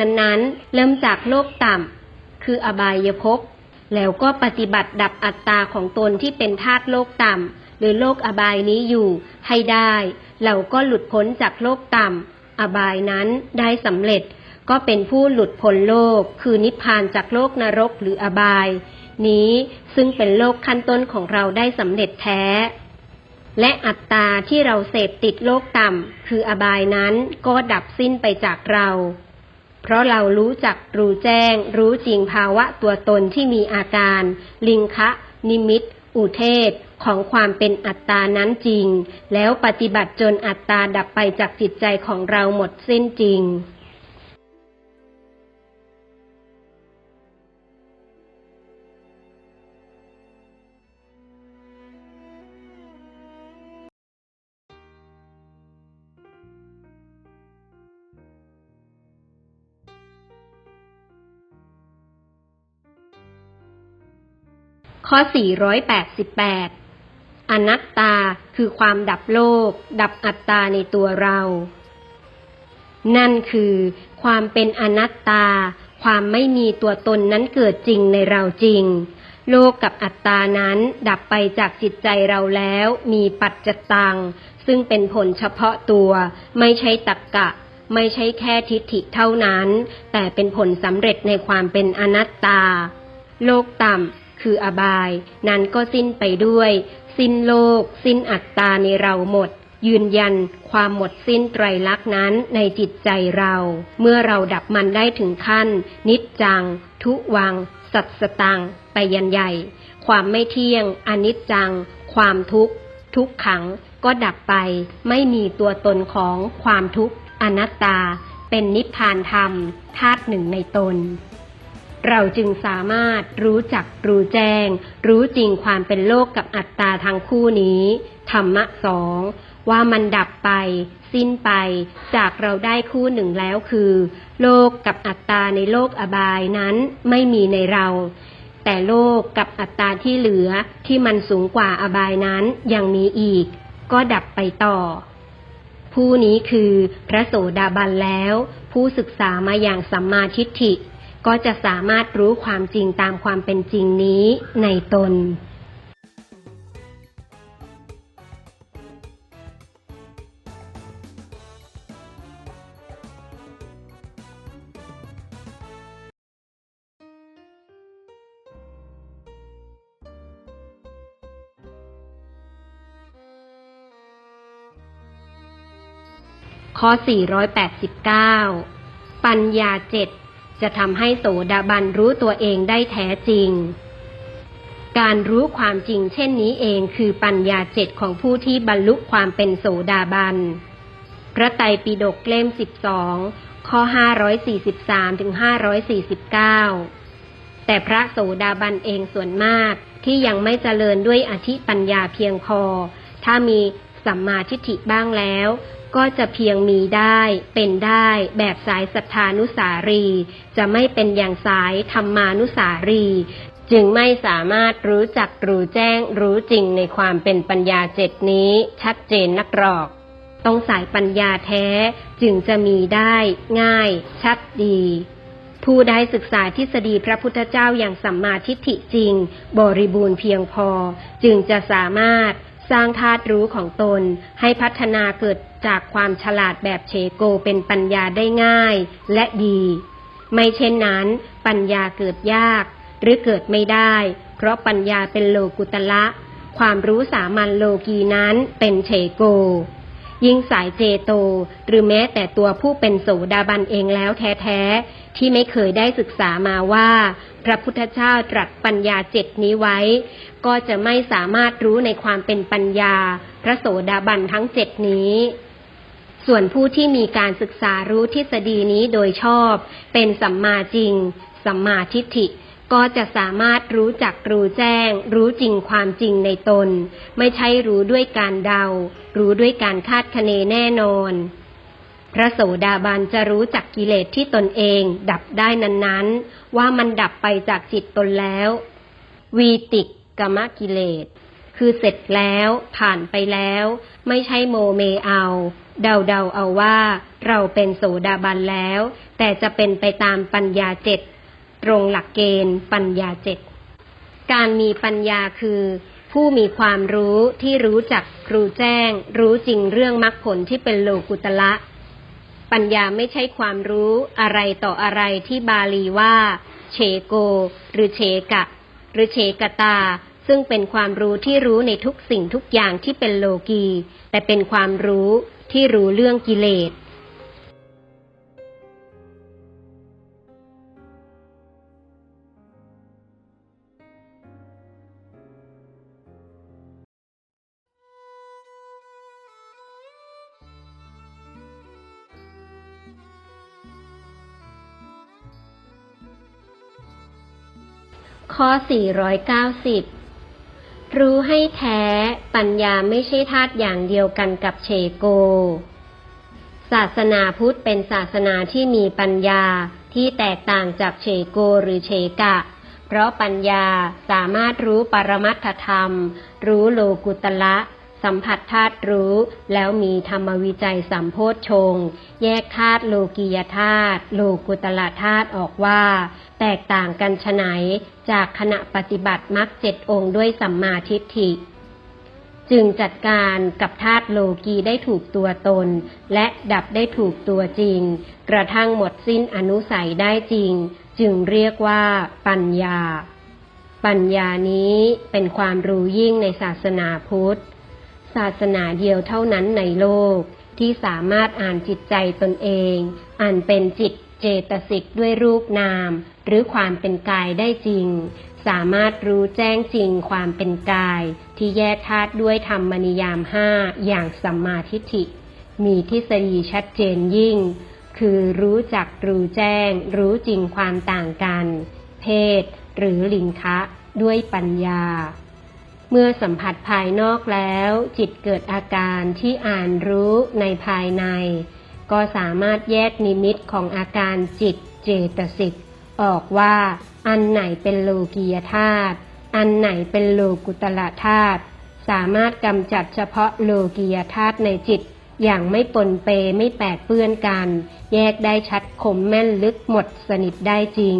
นั้นๆ เริ่มจากโลกต่ำ คืออบายภพ แล้วก็ปฏิบัติดับอัตตาของตนที่เป็นธาตุโลกต่ำ หรือโลกอบายนี้อยู่ให้ได้ เราก็หลุดพ้นจากโลกต่ำ อบายนั้นได้สำเร็จ ก็เป็นผู้หลุดพ้นโลก คือนิพพานจากโลกนรกหรืออบาย นี้ซึ่งเป็นโลกขั้นต้นของเราได้สำเร็จแท้และอัตตาที่เราเสพติดโลกต่ำ คืออบายนั้นก็ดับสิ้นไปจากเรา เพราะเรารู้จักรู้แจ้ง รู้จริงภาวะตัวตนที่มีอาการ ลิงคะ นิมิต อุเทศ ของความเป็นอัตตานั้นจริง แล้วปฏิบัติจนอัตตาดับไปจากจิตใจของเราหมดสิ้นจริง ข้อ 488 อนัตตาคือความดับโลก ดับอัตตาในตัวเรา นั่นคือความเป็นอนัตตา ความไม่มีตัวตนนั้นเกิดจริงในเราจริง โลกกับอัตตานั้นดับไปจากจิตใจเราแล้ว มีปัจจตัง ซึ่งเป็นผลเฉพาะตัว ไม่ใช่ตักกะไม่ใช่แค่ทิฏฐิเท่านั้น แต่เป็นผลสำเร็จในความเป็นอนัตตา โลกต่ำ คืออบาย นั้นก็สิ้นไปด้วย สิ้นโลก สิ้นอัตตาในเราหมด ยืนยันความหมดสิ้นไตรลักษณ์นั้นในจิตใจเรา เมื่อเราดับมันได้ถึงขั้น นิจจัง ทุวัง สัตสตัง ไปยันใหญ่ ความไม่เที่ยง อนิจจัง ความทุกข์ ทุกขัง ก็ดับไป ไม่มีตัวตนของความทุกข์ อนัตตา เป็นนิพพานธรรมธาตุหนึ่งในตน เราจึงสามารถรู้จักรู้แจ้ง รู้จริงความเป็นโลกกับอัตตาทั้งคู่นี้ ธรรมะสองว่ามันดับไป สิ้นไป จากเราได้คู่หนึ่งแล้วคือ โลกกับอัตตาในโลกอบายนั้นไม่มีในเรา แต่โลกกับอัตตาที่เหลือที่มันสูงกว่าอบายนั้นยังมีอีก ก็ดับไปต่อ ผู้นี้คือพระโสดาบันแล้ว ผู้ศึกษามาอย่างสัมมาทิฏฐิ ก็จะสามารถรู้ความจริงตามความเป็นจริงนี้ในตน ข้อ 489 ปัญญาเจ็ด จะทำให้โสดาบันรู้ตัวเองได้แท้จริง การรู้ความจริงเช่นนี้เองคือปัญญาเจ็ดของผู้ที่บรรลุความเป็นโสดาบัน พระไตรปิฎกเล่ม12ข้อ543ถึง549แต่พระโสดาบันเองส่วนมากที่ยังไม่เจริญด้วยอธิปัญญาเพียงพอ ถ้ามีสัมมาทิฏฐิบ้างแล้ว ก็จะเพียงมีได้เป็นได้แบบสายศรัทธานุสารี จะไม่เป็นอย่างสายธรรมานุสารี จึงไม่สามารถรู้จักรู้แจ้งรู้จริงในความเป็นปัญญาเจ็ดนี้ชัดเจนนักหรอก ต้องสายปัญญาแท้จึงจะมีได้ง่าย ชัดดีผู้ได้ศึกษาทฤษฎีพระพุทธเจ้าอย่างสัมมาทิฏฐิจริง บริบูรณ์เพียงพอ จึงจะสามารถ สร้างธาตุรู้ของตนให้พัฒนาเกิดจากความฉลาดแบบเชโกเป็นปัญญาได้ง่ายและดี ไม่เช่นนั้นปัญญาเกิดยากหรือเกิดไม่ได้ เพราะปัญญาเป็นโลกุตละ ความรู้สามัญโลกีนั้นเป็นเชโก ยิ่งสายเจโต หรือแม้แต่ตัวผู้เป็นโสดาบันเองแล้วแท้ๆ ที่ไม่เคยได้ศึกษามาว่า พระพุทธเจ้าตรัสปัญญาเจ็ดนี้ไว้ ก็จะไม่สามารถรู้ในความเป็นปัญญา พระโสดาบันทั้งเจ็ดนี้ส่วนผู้ที่มีการศึกษารู้ทฤษฎีนี้โดยชอบ เป็นสัมมาจริง สัมมาทิฏฐิ ก็จะสามารถรู้จักรู้แจ้ง รู้จริงความจริงในตน ไม่ใช่รู้ด้วยการเดา รู้ด้วยการคาดคะเนแน่นอน พระโสดาบันจะรู้จักกิเลสที่ตนเอง ดับได้นั้นๆ ว่ามันดับไปจากจิตตนแล้ว วีติกกมกิเลส คือเสร็จแล้วผ่านไปแล้ว ไม่ใช่โมเมเอา เดาๆเอาว่า เราเป็นโสดาบันแล้ว แต่จะเป็นไปตามปัญญาเจ็ดตรงหลักเกณฑ์ปัญญาเจ็ดการมีปัญญาคือ ผู้มีความรู้ที่รู้จักครูแจ้ง รู้จริงเรื่องมรรคผลที่เป็นโลกุตละ ปัญญาไม่ใช่ความรู้อะไรต่ออะไรที่บาลีว่าเฉโก หรือเฉกะ หรือเฉกตา ซึ่งเป็นความรู้ที่รู้ในทุกสิ่งทุกอย่างที่เป็นโลกี แต่เป็นความรู้ที่รู้เรื่องกิเลส ข้อ 490 รู้ให้แท้ ปัญญาไม่ใช่ธาตุอย่างเดียวกันกับเชโก ศาสนาพุทธเป็นศาสนาที่มีปัญญาที่แตกต่างจากเชโกหรือเชกะ เพราะปัญญาสามารถรู้ปรมัตถธรรม รู้โลกุตละสัมผัสธาตุรู้ แล้วมีธรรมวิจัยสัมโพธชงแยกธาตุโลกียธาตุโลกุตละธาตุออกว่า แตกต่างกันฉไหนจากขณะปฏิบัติมรรคเจ็ดองค์ด้วยสัมมาทิฏฐิ จึงจัดการกับธาตุโลกีได้ถูกตัวตน และดับได้ถูกตัวจริง กระทั่งหมดสิ้นอนุสัยได้จริง จึงเรียกว่าปัญญา ปัญญานี้เป็นความรู้ยิ่งในศาสนาพุทธ ศาสนาเดียวเท่านั้นในโลกที่สามารถอ่านจิตใจตนเอง อ่านเป็นจิตเจตสิกด้วยรูปนาม หรือความเป็นกายได้จริง สามารถรู้แจ้งจริงความเป็นกาย ที่แยกธาตุด้วยธรรมนิยามห้าอย่างสัมมาทิฏฐิ มีทฤษฎีชัดเจนยิ่ง คือรู้จักรู้แจ้ง รู้จริงความต่างกัน เพศ หรือลิงคะด้วยปัญญา เมื่อสัมผัสภายนอกแล้ว จิตเกิดอาการที่อ่านรู้ในภายใน ก็สามารถแยกนิมิตของอาการจิตเจตสิก ออกว่า อันไหนเป็นโลกียธาตุอันไหนเป็นโลกุตละธาตุสามารถกำจัดเฉพาะโลกียธาตุในจิต อย่างไม่ปนเปไม่แปดเปื้อนกัน แยกได้ชัดคมแม่นลึกหมดสนิทได้จริง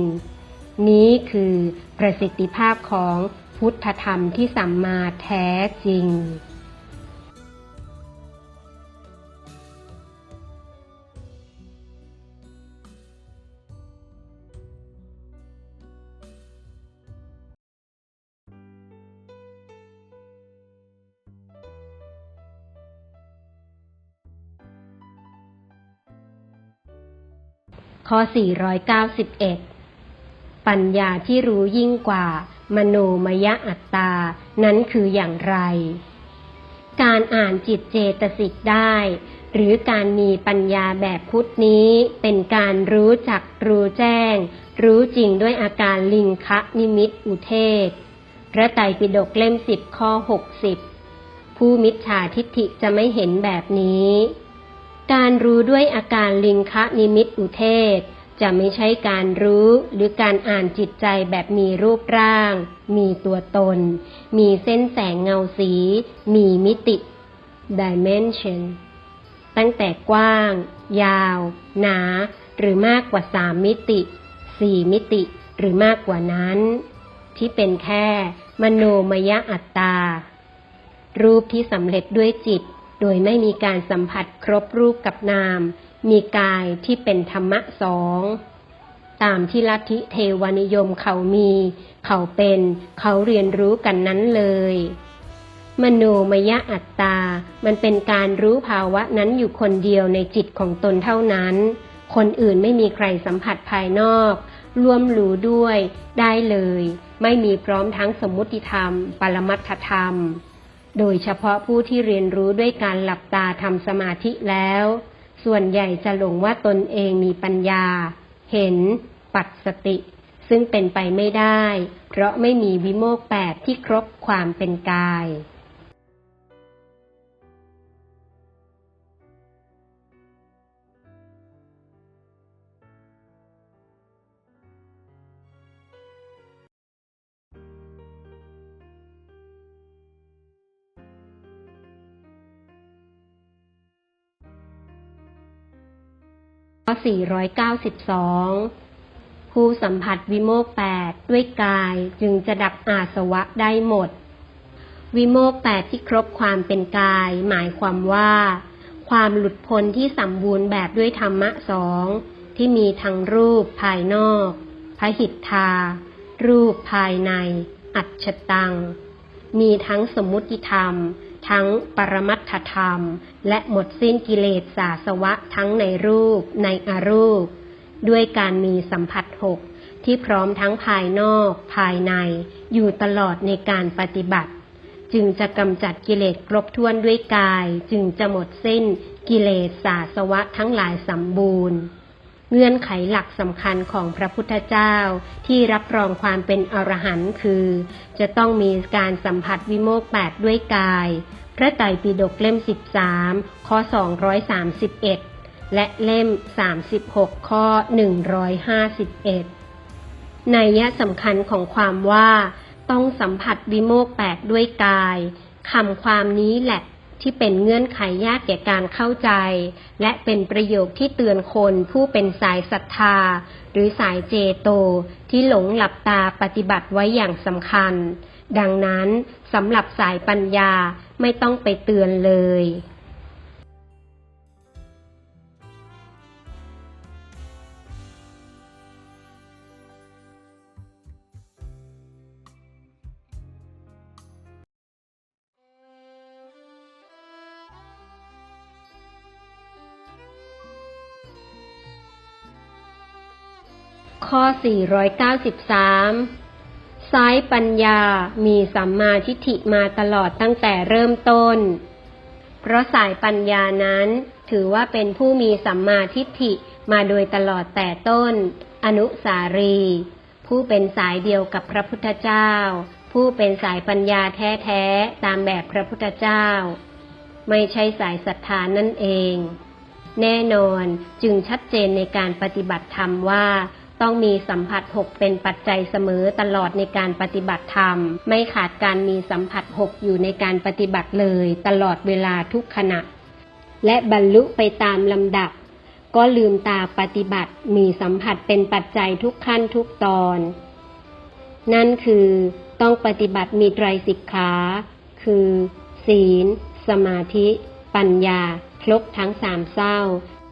นี้คือประสิทธิภาพของพุทธธรรมที่สัมมาแท้จริง ข้อ 491 ปัญญาที่รู้ยิ่งกว่า มโนมยอัตตา นั้นคืออย่างไร การอ่านจิตเจตสิกได้ หรือการมีปัญญาแบบพุทธนี้ เป็นการรู้จักรู้แจ้ง รู้จริงด้วยอาการลิงคะนิมิตอุเทศ พระไตรปิฎกเล่มสิบข้อหกสิบผู้มิจฉาทิฏฐิจะไม่เห็นแบบนี้ การรู้ด้วยอาการลิงคะนิมิตอุเทศ จะไม่ใช่การรู้หรือการอ่านจิตใจแบบมีรูปร่าง มีตัวตน มีเส้นแสงเงาสี มีมิติ dimension ตั้งแต่กว้าง ยาว หนา หรือมากกว่าสามมิติสี่มิติ หรือมากกว่านั้น ที่เป็นแค่ มโนมยอัตตา รูปที่สำเร็จด้วยจิต โดยไม่มีการสัมผัสครบรูปกับนาม มีกายที่เป็นธรรมะสองตามที่ลัทธิเทวนิยมเขามี เขาเป็นเขาเรียนรู้กันนั้นเลย มโนมยอัตตา มันเป็นการรู้ภาวะนั้นอยู่คนเดียวในจิตของตนเท่านั้น คนอื่นไม่มีใครสัมผัสภายนอก ร่วมรู้ด้วย ได้เลย ไม่มีพร้อมทั้งสมมุติธรรม ปรมัตถธรรม โดยเฉพาะผู้ที่เรียนรู้ด้วยการหลับตาทำสมาธิแล้ว ส่วนใหญ่จะหลงว่าตนเองมีปัญญา เห็น ปัดสติ ซึ่งเป็นไปไม่ได้ เพราะไม่มีวิโมกข์แปดที่ครบความเป็นกาย ข้อ492 ผู้สัมผัสวิโมกแปดด้วยกายจึงจะดับอาสวะได้หมด วิโมกแปดที่ครบความเป็นกาย หมายความว่า ความหลุดพ้นที่สมบูรณ์แบบด้วยธรรมะสองที่มีทั้งรูปภายนอกพระหิทธา รูปภายใน อัจฉตัง มีทั้งสมมุติธรรม ทั้งปรมัตถธรรม และหมดสิ้นกิเลสสาสวะทั้งในรูปในอรูป ด้วยการมีสัมผัสหกที่พร้อมทั้งภายนอกภายในอยู่ตลอดในการปฏิบัติ จึงจะกำจัดกิเลสครบถ้วนด้วยกาย จึงจะหมดสิ้นกิเลสสาสวะทั้งหลายสมบูรณ์ เงื่อนไขหลักสำคัญของพระพุทธเจ้าที่รับรองความเป็นอรหันต์คือ จะต้องมีการสัมผัสวิโมกข์แปดด้วยกาย พระไตรปิฎกเล่ม 13 ข้อ 231 และเล่ม 36 ข้อ 151ในยะสำคัญของความว่า ต้องสัมผัสวิโมกข์แปดด้วยกายคำความนี้แหละ ที่เป็นเงื่อนไขยากแก่การเข้าใจ และเป็นประโยคที่เตือนคนผู้เป็นสายศรัทธา หรือสายเจโตที่หลงหลับตาปฏิบัติไว้อย่างสำคัญ ดังนั้นสำหรับสายปัญญาไม่ต้องไปเตือนเลย ข้อ 493 ซ้ายปัญญามีสัมมาทิฏฐิมาตลอดตั้งแต่เริ่มต้น เพราะสายปัญญานั้นถือว่าเป็นผู้มีสัมมาทิฏฐิมาโดยตลอดแต่ต้น อนุสารี ผู้เป็นสายเดียวกับพระพุทธเจ้า ผู้เป็นสายปัญญาแท้ๆ ตามแบบพระพุทธเจ้า ไม่ใช่สายศรัทธานั่นเอง แน่นอนจึงชัดเจนในการปฏิบัติธรรมว่า ต้องมีสัมผัสหกเป็นปัจจัยเสมอตลอดในการปฏิบัติธรรม ไม่ขาดการมีสัมผัสหกอยู่ในการปฏิบัติเลย ตลอดเวลาทุกขณะ และบรรลุไปตามลำดับ ก็ลืมตาปฏิบัติมีสัมผัสเป็นปัจจัยทุกขั้นทุกตอน นั่นคือต้องปฏิบัติมีไตรสิกขา คือ ศีล สมาธิ ปัญญา ครบทั้งสามเศร้า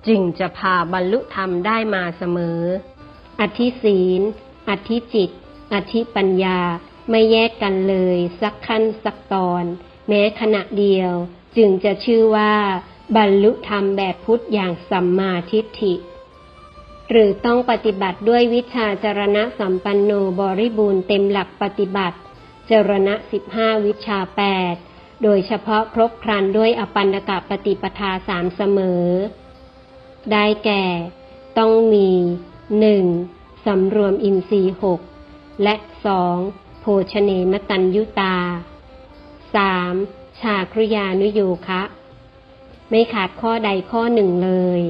จึงจะพาบรรลุธรรมได้มาเสมอ อธิศีล อธิจิต อธิปัญญา ไม่แยกกันเลยสักขั้นสักตอน แม้ขณะเดียว จึงจะชื่อว่า บรรลุธรรมแบบพุทธอย่างสัมมาทิฏฐิ หรือต้องปฏิบัติด้วยวิชาจรณะสัมปันโนบริบูรณ์เต็มหลักปฏิบัติ จรณะสิบห้าวิชาแปดโดยเฉพาะครบครันด้วยอปันนกปฏิปทาสามเสมอ ได้แก่ ต้องมี หนึ่งสำรวมอินทรีหกและสองโภชเนมตัญยุตาสามชาครุยานุโยคะ ไม่ขาดข้อใดข้อหนึ่งเลย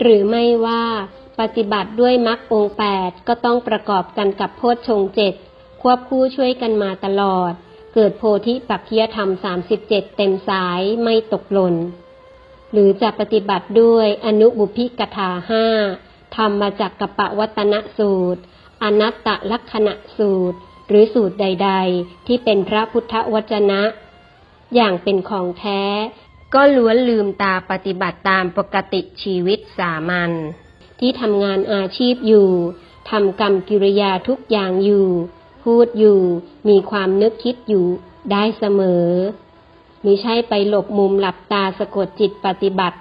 หรือไม่ว่าปฏิบัติด้วยมรรคองแปดก็ต้องประกอบกันกับโพชฌงเจ็ดควบคู่ช่วยกันมาตลอด เกิดโพธิปักคียธรรมสามสิบเจ็ดเต็มสายไม่ตกหล่น หรือจะปฏิบัติด้วยอนุบุพิกถาห้า ทำมาจากกปะวัตนสูตร อนัตตลักษณะสูตร หรือสูตรใด ๆ ที่เป็นพระพุทธวจนะ อย่างเป็นของแท้ ก็ล้วนลืมตาปฏิบัติตามปกติชีวิตสามัญที่ทำงานอาชีพอยู่ทำกรรมกิริยาทุกอย่างอยู่ พูดอยู่ มีความนึกคิดอยู่ได้เสมอมิใช่ไปหลบมุมหลับตาสะกดจิตปฏิบัติ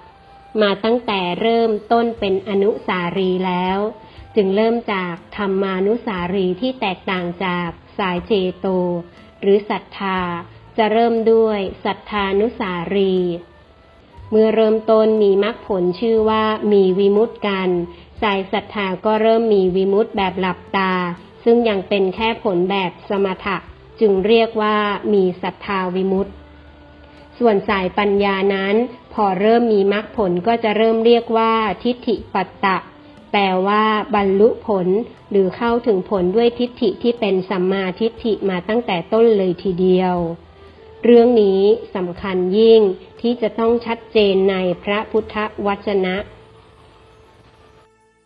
มาตั้งแต่เริ่มต้นเป็นอนุสารีแล้ว จึงเริ่มจากธรรมานุสารีที่แตกต่างจากสายเจโต หรือศรัทธา จะเริ่มด้วยศรัทธานุสารี เมื่อเริ่มต้นมีมรรคผลชื่อว่ามีวิมุตติกัน สายศรัทธาก็เริ่มมีวิมุตติแบบหลับตา ซึ่งยังเป็นแค่ผลแบบสมถะ จึงเรียกว่ามีศรัทธาวิมุตติ ส่วนสายปัญญานั้น พอเริ่มมีมรรคผลก็จะเริ่มเรียกว่าทิฏฐิปัตตะ แปลว่าบรรลุผล หรือเข้าถึงผลด้วยทิฏฐิที่เป็นสัมมาทิฏฐิมาตั้งแต่ต้นเลยทีเดียว เรื่องนี้สำคัญยิ่งที่จะต้องชัดเจนในพระพุทธวจนะ